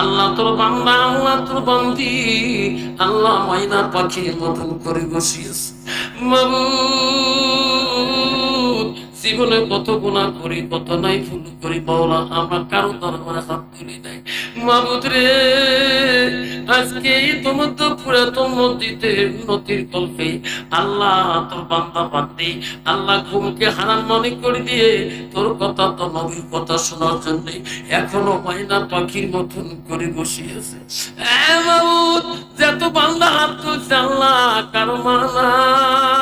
আল্লাহ তোর বান্দা আল্লাহ তোর বান্দি আল্লাহ ময়না পাখি মতন করে বসিয়েছে। মাবুদ জীবনে কত গুণা করি, কত নাই ভুল করি বলা আমরা কারও দরবারে হাত তুলি নাই। মাবুদ রে আজকে তোমার তো পুরাতন নদীতে নদীর কল্পে আল্লাহ তোর বান্দা বান্দি আল্লাহ ঘুমকে হারাম মনে করে দিয়ে তোর কথা তো নবীর কথা শোনার জন্য এখনও ময়না পাখির মতন করে বসিয়েছে। মাবুদ, যত বান্দা হাত তুলছে আল্লাহ কারও মা নাই। কারও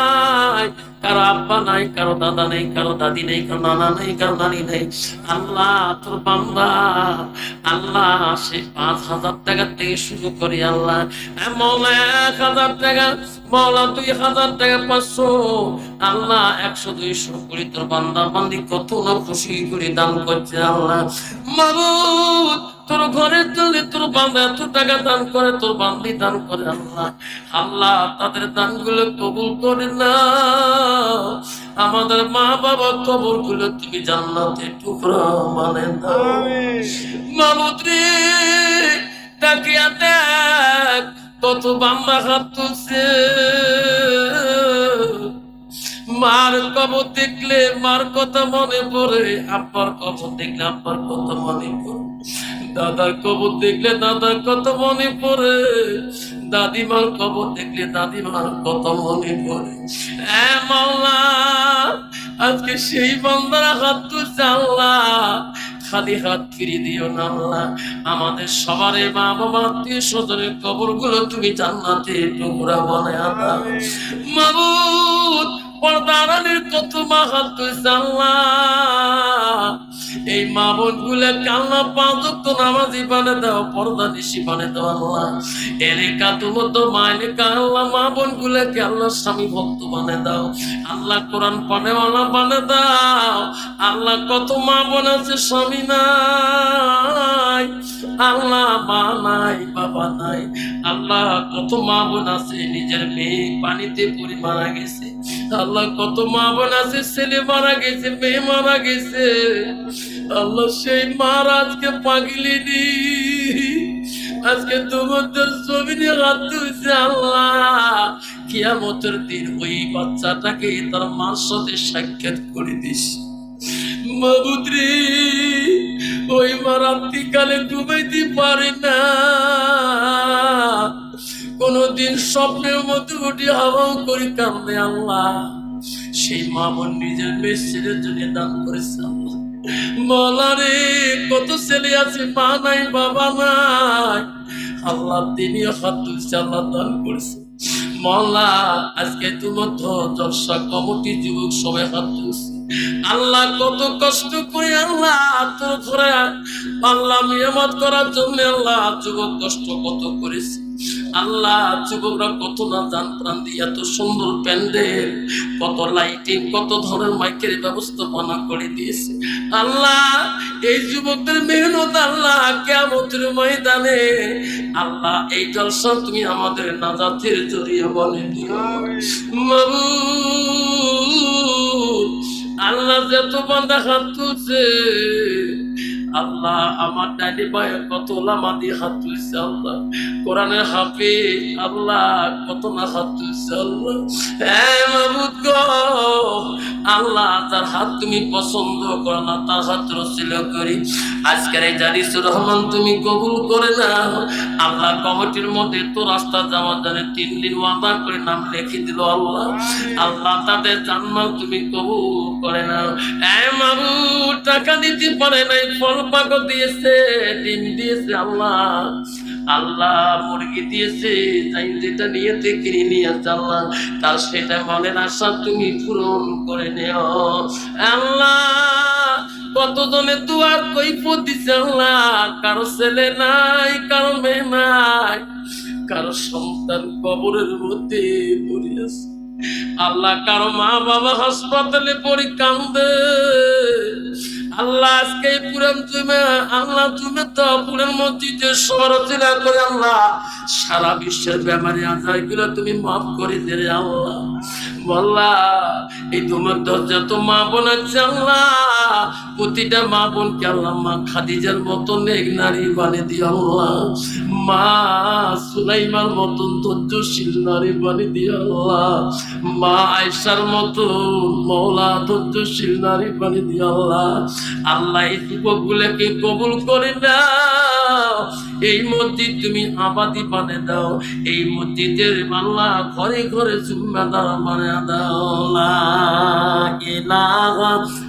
আব্বা নাই, কারও দাদা নেই, কারও দাদি নেই, কারও নানা নেই, কারও নানি নেই। আল্লাহ, তোর বান্দা। আল্লাহ, সে পাঁচ হাজার টাকা থেকে শুরু করি, আল্লাহ। মৌলা, এক হাজার টাকা। মৌলা, দুই হাজার টাকা, পাঁচশো। আল্লাহ, একশো, দুইশো করে তোর বান্দা বান্দি কত না খুশি করে দান করছে, আল্লাহ। মাবুদ তোর ঘরের জন্য তোর বান্দা এত টাকা দান করে তোর বান্দি দান করে আল্লাহ। আল্লাহ তাদের দানগুলো কবুল করে না আমাদের মা বাবা কবরগুলো তুমি জান্নাতে টুকরা মানে তাকিয়া দেখ কত বাম্মা হাত তুলছে। মার কবর দেখলে মার কথা মনে পড়ে আব্বার কবর দেখলে আব্বার কথা মনে পড়ে। দাদার কবর দেখলে দাদার কত মনে পড়ে। দাদিমার কবর দেখলে দাদিমার কথা মনে পড়ে। আজকে সেই বান্দারা হাত তুলছে আল্লাহ খালি হাত ফিরিয়ে দিও না আল্লাহ। আমাদের সবার মা স্বজনের কবরগুলো তুমি জান্নাতে টুকরা বলে আদা মাবুদ পর্দারানের কত মা হাত তুলছে আল্লাহ আল্লাহ। কোরআন বানে দাও। আল্লাহ কত মা বোন আছে, স্বামী নাই। আল্লাহ মা নাই, বাবা নাই। আল্লাহ কত মা বোন আছে, নিজের মেয়ে পানিতে পড়ে মারা গেছে। আল্লাহ কত মা বোন আছে, ছেলে মারা গেছে, মেয়ে মারা গেছে। আল্লাহ সেই আজকে তোমাদের হাত তুলছে আল্লাহ। কিয়ামতের দিন ওই বাচ্চাটাকে তার মার সাথে সাক্ষাৎ করে দিস। মাবুদ্রি ওই পারে না। কোনদিন স্বপ্নের মধ্যে উঠে হাওয়াও করি কান্দে আল্লাহ। সেই মা বোন নিজের মেয়ে ছেলের জন্য দান করেছে আল্লাহ। বলারে কত ছেলে আছে, মা নাই, বাবা নাই। আল্লাহ হাত আল্লাহ দান করেছে। মল্লা আজকে তোমার জলসা কমিটি যুবক সবাই হাত তুলছে আল্লাহ কত কষ্ট করে, আল্লাহ তোর ঘরে আল্লাহ নিয়ামত করার জন্য আল্লাহ যুবক কষ্ট কত করেছে। আল্লাহ যুবকরা কত না জান প্রাণ দিয়ে এত সুন্দর প্যান্ডেল, কত লাইটিং, কত ধরনের মাইকের ব্যবস্থাপনা করে দিয়েছে। আল্লাহ, এই যুবকদের মেহনত আল্লাহ কেমতের ময়দানে আল্লাহ, এই জলসা তুমি আমাদের নাজাতের জড়িয়ে বলে দিও। আল্লাহ, যত বান্দা হাত তুলছে আল্লাহ আমার ডাইনি পায়ে কত লামা দিয়ে হাত তুলছে আল্লাহ। কোরআনে হাফি আল্লাহ কত না হাত তুলছে আল্লাহ। হ্যাঁ মাবুদ গো আল্লাহ তার হাত তুমি পছন্দ করো না তার হাত রসিল করি। আজকের এই জারিসুর রহমান তুমি কবুল করে না আল্লাহ কমিটির মধ্যে তো রাস্তা যাওয়ার জন্য তিন দিন ওয়াদা করে নাম লিখে দিল আল্লাহ। আল্লাহ তাদের জান্নাত তুমি কবুল করে না এ মাবু টাকা দিতে পারে নাই ফল পাকো দিয়েছে ডিম দিয়েছে আল্লাহ। আল্লাহ মুরগি দিয়েছে, তাই যেটা নিয়েতে কিনে নিয়ে আল্লাহ তার সেটা মনের আশা তুমি পূরণ করে নেও। আল্লাহ, কতজনে দুয়ার কৈফত দিছে আল্লাহ, কারও ছেলে নাই, কারও মেয়ে নাই, কারও সন্তান কবরের মধ্যে পড়ে আছে। আল্লাহ, কারও মা বাবা হাসপাতালে পড়ে কান্দে। আল্লাহ আজকে পুরান তুমি আল্লাহ তুমি তো পুরান মসজিদে সরচনা করে আল্লাহ, সারা বিশ্বের ব্যাপারে আজাইগুলো তুমি মাফ করে দে আল্লাহ। বল্লা, এই তোমার দরজা তো মা না আল্লাহ প্রতিটা মা বোনকে আল্লাহ মা খাদিজার মতন এক নারী দিয়ে আল্লাহ। মা সুলাইমার মতন নারী দিয়ে আল্লাহ। মা আয়সার মতন মৌলা নারী দিয়ে আল্লাহ। আল্লাহ এই যুবকগুলোকে কবুল করে না এই মসজিদ তুমি আবাদি বানে দাও। এই মসজিদের আল্লাহ ঘরে ঘরে মানে দাও। লা ইলাহা